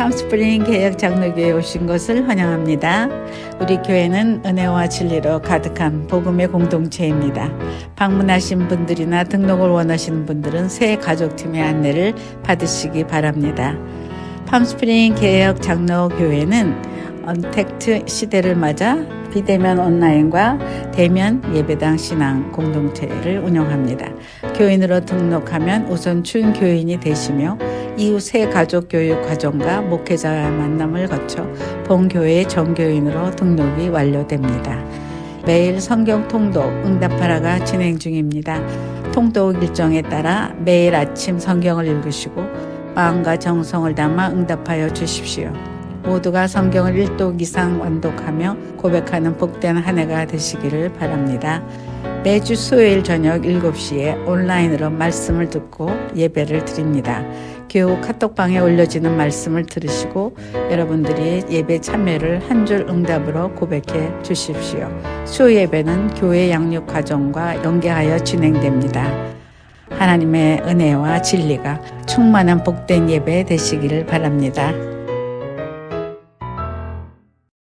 팜스프링 개혁 장로교에 오신 것을 환영합니다. 우리 교회는 은혜와 진리로 가득한 복음의 공동체입니다. 방문하신 분들이나 등록을 원하시는 분들은 새 가족팀의 안내를 받으시기 바랍니다. 팜스프링 개혁 장로교회는 언택트 시대를 맞아 비대면 온라인과 대면 예배당 신앙 공동체를 운영합니다. 교인으로 등록하면 우선 준교인이 되시며 이후 새 가족 교육 과정과 목회자와의 만남을 거쳐 본교회 정교인으로 등록이 완료됩니다. 매일 성경 통독 응답하라가 진행 중입니다. 통독 일정에 따라 매일 아침 성경을 읽으시고 마음과 정성을 담아 응답하여 주십시오. 모두가 성경을 1독 이상 완독하며 고백하는 복된 한 해가 되시기를 바랍니다. 매주 수요일 저녁 7시에 온라인으로 말씀을 듣고 예배를 드립니다. 교우 카톡방에 올려지는 말씀을 들으시고 여러분들이 예배 참여를 한 줄 응답으로 고백해 주십시오. 수요 예배는 교회 양육 과정과 연계하여 진행됩니다. 하나님의 은혜와 진리가 충만한 복된 예배 되시기를 바랍니다.